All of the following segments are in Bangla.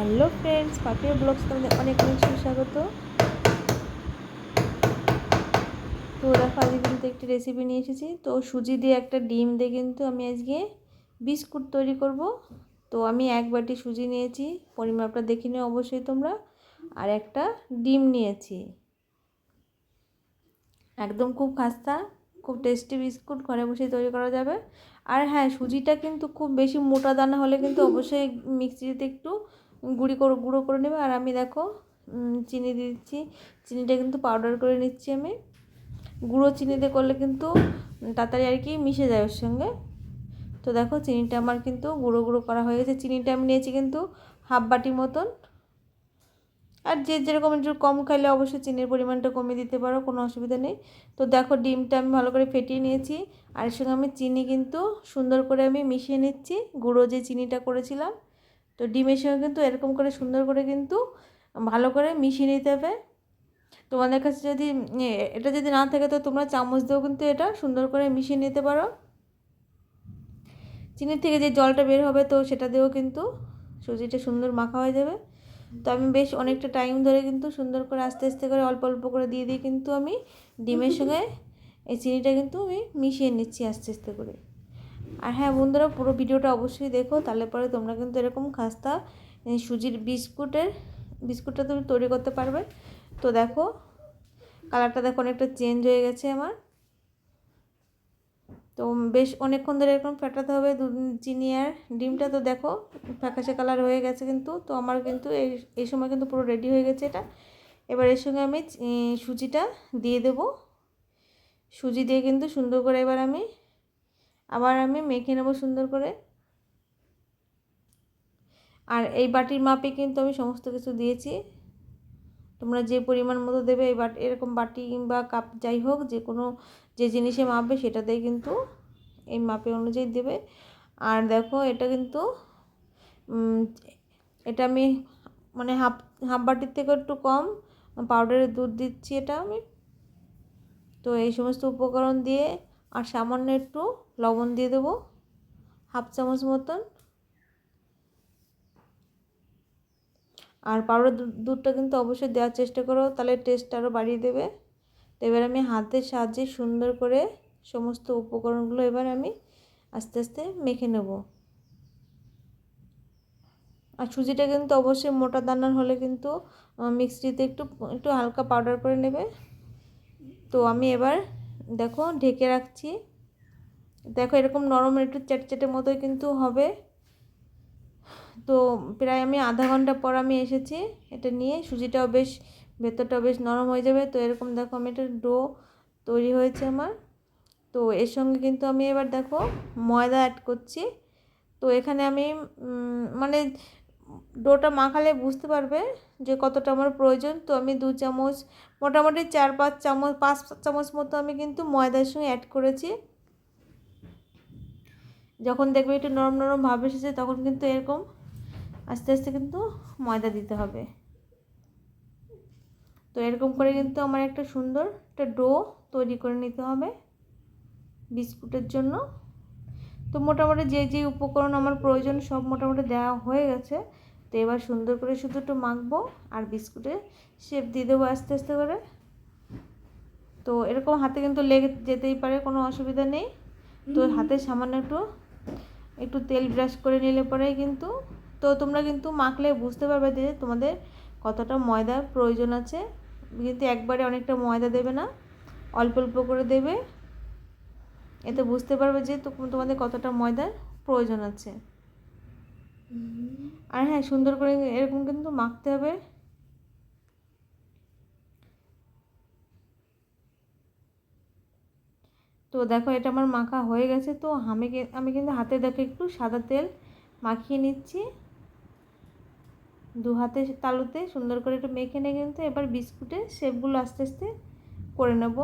হ্যালো ফ্রেন্ডস, পাপিয়া ব্লগস তোমাদের অনেক অনেক সুস্বাগত। তো দেখো, আজকে কিন্তু একটি রেসিপি নিয়ে এসেছি। তো সুজি দিয়ে একটা ডিম দিয়ে কিন্তু আমি আজকে বিস্কুট তৈরি করব। তো আমি এক বাটি সুজি নিয়েছি, পরিমাপটা দেখে নিও অবশ্যই তোমরা। আর একটা ডিম নিয়েছি। একদম খুব খাস্তা, খুব টেস্টি বিস্কুট, ঘরে বসে তৈরি করা যাবে। আর হ্যাঁ সুজিটা কিন্তু খুব বেশি মোটা দানা হলে কিন্তু অবশ্যই মিক্সিতে একটু গুঁড়ি করে, গুঁড়ো করে নেবে। আর আমি দেখো চিনি দিয়ে দিচ্ছি। চিনিটা কিন্তু পাউডার করে নিচ্ছি আমি। গুঁড়ো চিনিতে করলে কিন্তু তাড়াতাড়ি আর কি মিশে যায় ওর সঙ্গে। তো দেখো, চিনিটা আমার কিন্তু গুঁড়ো গুঁড়ো করা হয়ে গেছে। চিনিটা আমি নিয়েছি কিন্তু হাফ বাটি মতন। আর যে যেরকম একটু কম খাইলে অবশ্যই চিনির পরিমাণটা কমিয়ে দিতে পারো, কোনো অসুবিধা নেই। তো দেখো, ডিমটা আমি ভালো করে ফেটিয়ে নিয়েছি। আর এর সঙ্গে আমি চিনি কিন্তু সুন্দর করে আমি মিশিয়ে নিচ্ছি। গুঁড়ো যে চিনিটা করেছিলাম তো ডিমের সঙ্গে কিন্তু এরকম করে সুন্দর করে কিন্তু ভালো করে মিশিয়ে নিতে হবে। তোমাদের কাছে যদি এটা যদি না থাকে তো তোমরা চামচ দিয়েও কিন্তু এটা সুন্দর করে মিশিয়ে নিতে পারো। চিনির থেকে যে জলটা বের হবে তো সেটা দিয়েও কিন্তু সুজিটা সুন্দর মাখা হয়ে যাবে। তো আমি বেশ অনেকটা টাইম ধরে কিন্তু সুন্দর করে আস্তে আস্তে করে অল্প অল্প করে দিয়ে দিয়ে কিন্তু আমি ডিমের সঙ্গে এই চিনিটা কিন্তু আমি মিশিয়ে নিচ্ছি আস্তে আস্তে করে। আর হ্যাঁ বন্ধুরা, পুরো ভিডিওটা অবশ্যই দেখো। তাহলে পরে তোমরা কিন্তু এরকম খাস্তা সুজির বিস্কুটের, বিস্কুটটা তুমি তৈরি করতে পারবে। তো দেখো, কালারটা দেখো অনেকটা চেঞ্জ হয়ে গেছে আমার। তো বেশ অনেকক্ষণ ধরে এরকম ফেটাতে হবে চিনি আর ডিমটা। তো দেখো, ফ্যাকাশে কালার হয়ে গেছে কিন্তু। তো আমার কিন্তু এই এই সময় কিন্তু পুরো রেডি হয়ে গেছে এটা। এবার এর সঙ্গে আমি সুজিটা দিয়ে দেব। সুজি দিয়ে কিন্তু সুন্দর করে এবার আমি আবার আমি মেখে নেব সুন্দর করে। আর এই বাটির মাপে কিন্তু আমি সমস্ত কিছু দিয়েছি। তোমরা যে পরিমাণ মতো দেবে এই বাটি, এরকম বাটি কিংবা কাপ যাই হোক, যে কোনো যে জিনিসে মাপবে সেটাতেই কিন্তু এই মাপে অনুযায়ী দেবে। আর দেখো এটা কিন্তু এটা আমি মানে হাফ হাফ বাটির থেকে একটু কম পাউডারের দুধ দিচ্ছি এটা আমি। তো এই সমস্ত উপকরণ দিয়ে আর সামান্য একটু লবণ দিয়ে দেবো, হাফ চামচ মতন। আর পাউডার দুধটা কিন্তু অবশ্যই দেওয়ার চেষ্টা করো, তাহলে টেস্ট আরও বাড়িয়ে দেবে। তো এবার আমি হাতের সাহায্যে সুন্দর করে সমস্ত উপকরণগুলো এবার আমি আস্তে আস্তে মেখে নেব। আর সুজিটা কিন্তু অবশ্যই মোটা দানার হলে কিন্তু মিক্সিতে একটু একটু হালকা পাউডার করে নেবে। তো আমি এবার দেখো, ঢেকে রাখছি। দেখো, এরকম নরম একটু চ্যাটচ্যাটে মতোই কিন্তু হবে। তো প্রায় আমি আধা ঘণ্টা পর আমি এসেছি। এটা নিয়ে সুজিটাও বেশ, ভেতরটাও বেশ নরম হয়ে যাবে। তো এরকম দেখো, আমি এটা ডো তৈরি হয়েছে আমার। তো এর সঙ্গে কিন্তু আমি এবার দেখো ময়দা অ্যাড করছি। তো এখানে আমি মানে ডোটা মাখালে বুঝতে পারবে যে কতটা আমার প্রয়োজন। তো আমি দু চামচ, মোটামুটি চার পাঁচ চামচ পাঁচ চামচ মতো আমি কিন্তু ময়দার সঙ্গে অ্যাড করেছি। যখন দেখবে একটু নরম নরম ভাব এসেছে, তখন কিন্তু এরকম আস্তে আস্তে কিন্তু ময়দা দিতে হবে। তো এরকম করে কিন্তু আমার একটা সুন্দর একটা ডো তৈরি করে নিতে হবে বিস্কুটের জন্য। তো মোটামুটি যে যে উপকরণ আমার প্রয়োজন সব মোটামুটি দেওয়া হয়ে গেছে। তো এবার সুন্দর করে শুধু একটু মাখবো আর বিস্কুটে শেপ দিয়ে দেবো আস্তে আস্তে করে। তো এরকম হাতে কিন্তু লেগে যেতেই পারে কোনো অসুবিধা নেই। তো হাতে সামান্য একটু একটু তেল ব্রাশ করে নিলে পরেই কিন্তু তো তোমরা কিন্তু মাখলে বুঝতে পারবে যে তোমাদের কতটা ময়দার প্রয়োজন আছে। কিন্তু একবারে অনেকটা ময়দা দেবে না অল্প অল্প করে দেবে। এতে বুঝতে পারবে যে তোমাদের কতটা ময়দার প্রয়োজন আছে। আর হ্যাঁ সুন্দর করে এরকম কিন্তু মাখতে হবে। তো দেখো, এটা আমার মাখা হয়ে গেছে, তো আমি আমি কিন্তু হাতে দেখো একটু সাদা তেল মাখিয়ে নিচ্ছি। দু হাতে তালুতে সুন্দর করে একটু মেখে নিয়ে কিন্তু এবার বিস্কুটের শেপগুলো আস্তে আস্তে করে নেব।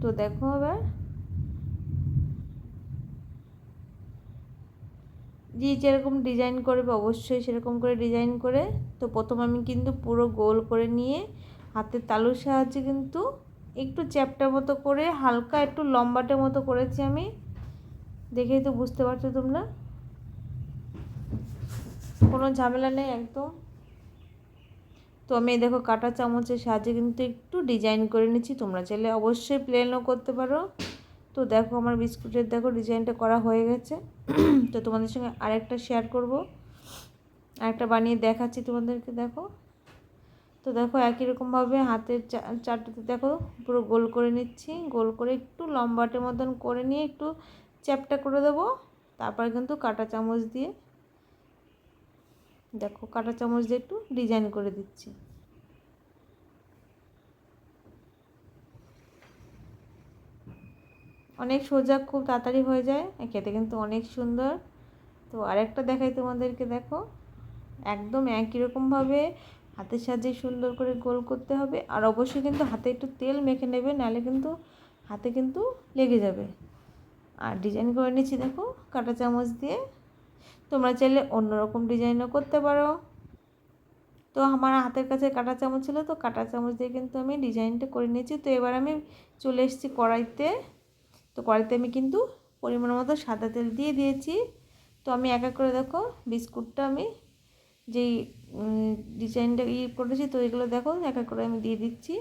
তো দেখো এবার। যে যেরকম ডিজাইন করবে অবশ্যই সেরকম করে ডিজাইন করে। তো প্রথম আমি কিন্তু পুরো গোল করে নিয়ে হাতের তালুর সাহায্যে কিন্তু একটু চ্যাপটা মতো করে হালকা একটু লম্বাটে মতো করেছি আমি। দেখেই তো বুঝতে পারছ তোমরা। কোনো ঝামেলা নেই একদম। তো আমি দেখো কাটা চামচের সাহায্যে কিন্তু একটু ডিজাইন করে নিচ্ছি। তোমরা চাইলে অবশ্যই প্লেনও করতে পারো। তো দেখো আমার বিস্কুটের দেখো ডিজাইনটা করা হয়ে গেছে। তো তোমাদের সঙ্গে আরেকটা শেয়ার করব। আরেকটা বানিয়ে দেখাচ্ছি তোমাদেরকে, দেখো। তো দেখো একই রকমভাবে হাতের চা, চারটাতে দেখো পুরো গোল করে নিচ্ছি। গোল করে একটু লম্বাটের মতন করে নিয়ে একটু চ্যাপটা করে দেবো। তারপর কিন্তু কাটা চামচ দিয়ে দেখো, কাটা চামচ দিয়ে একটু ডিজাইন করে দিচ্ছি। অনেক সোজা, খুব তাড়াতাড়ি হয়ে যায় খেতে কিন্তু অনেক সুন্দর। তো আরেকটা দেখাই তোমাদেরকে, দেখো, একদম একই রকমভাবে হাতের সাহায্যে সুন্দর করে গোল করতে হবে। আর অবশ্যই কিন্তু হাতে একটু তেল মেখে নেবে, নাহলে কিন্তু হাতে কিন্তু লেগে যাবে। আর ডিজাইন করে নিচ্ছি, দেখো, কাটা চামচ দিয়ে। তোমরা চাইলে অন্যরকম ডিজাইনও করতে পারো। তো আমার হাতের কাছে কাটা চামচ ছিল, তো কাটা চামচ দিয়ে কিন্তু আমি ডিজাইনটা করে নিয়েছি। তো এবার আমি চলে এসেছি কড়াইতে। তো কড়াইতে আমি কিন্তু পরিমাণ মতো সাদা তেল দিয়ে দিয়েছি। তো আমি এক এক করে দেখো, বিস্কুটটা আমি যেই ডিজাইনটা ইয়ে করেছি, তো এগুলো দেখো, এক এক করে আমি দিয়ে দিচ্ছি।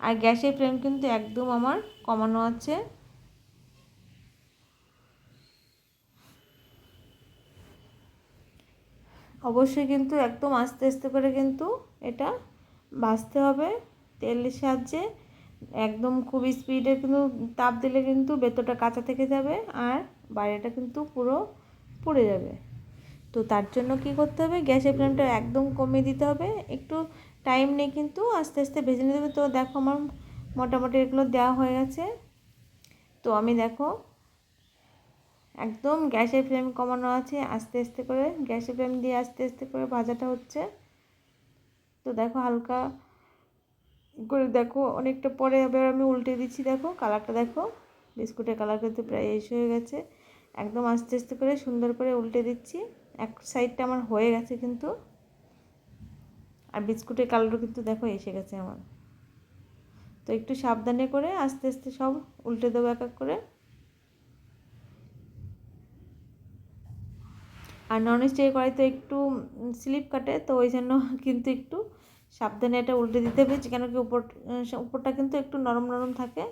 আর গ্যাসের ফ্লেম কিন্তু একদম আমার কমানো আছে। অবশ্যই কিন্তু একদম আস্তে আস্তে করে কিন্তু এটা ভাজতে হবে। তেলের সাহায্যে একদম খুব স্পিডে কিন্তু তাপ দিলে কিন্তু ভেতরটা কাঁচা থেকে যাবে আর বাইরেটা কিন্তু পুরো পুড়ে যাবে। তো তার জন্য কি করতে হবে? গ্যাসের ফ্লেমটা একদম কমিয়ে দিতে হবে। একটু টাইম নেই কিন্তু আস্তে আস্তে ভেজে নিতে হবে। তো দেখো আমার মোটামুটি এগুলো দেওয়া হয়ে গেছে। তো আমি দেখো একদম গ্যাসের ফ্লেম কমানো আছে, আস্তে আস্তে করে। গ্যাসের ফ্লেম দিয়ে আস্তে আস্তে করে ভাজাটা হচ্ছে। তো দেখো হালকা করে দেখো, অনেকটা পরে এবার আমি উল্টে দিচ্ছি দেখো কালারটা দেখো। বিস্কুটের কালার কিন্তু প্রায় এসে হয়ে গেছে। একদম আস্তে আস্তে করে সুন্দর করে উল্টে দিচ্ছি। এক সাইডটা আমার হয়ে গেছে কিন্তু। আর বিস্কুটের কালারও কিন্তু দেখো এসে গেছে আমার। তো একটু সাবধানে করে আস্তে আস্তে সব উল্টে দেবো এক এক করে। আর নন স্টিকের কড়াইতে একটু স্লিপ কাটে, তো ওই জন্য কিন্তু একটু সাবধানে এটা উল্টে দিতে হবে কেন কি উপর উপরটা কিন্তু একটু নরম নরম থাকে।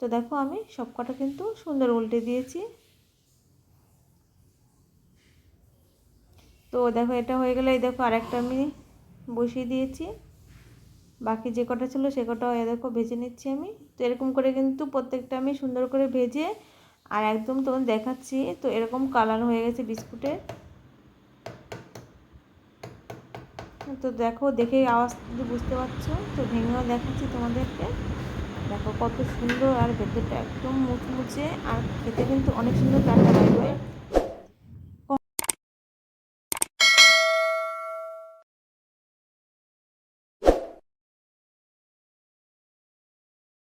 তো দেখো আমি সব কটা কিন্তু সুন্দর উল্টে দিয়েছি। তো দেখো এটা হয়ে গেলে, এই দেখো আরেকটা আমি বসিয়ে দিয়েছি। বাকি যে কটা ছিল সে কটাও এ দেখো ভেজে নিচ্ছি আমি। তো এরকম করে কিন্তু প্রত্যেকটা আমি সুন্দর করে ভেজে আর একদম তোমাদের দেখাচ্ছি, তো এরকম কালার হয়ে গেছে বিস্কুটের। তো দেখো, দেখে আওয়াজ বুঝতে পারছ। তো ভেঙেও দেখাচ্ছি তোমাদেরকে। দেখো কত সুন্দর আর ভেতরটা একদম মুচমুচে, আর খেতে কিন্তু অনেক সুন্দর টাকা হয়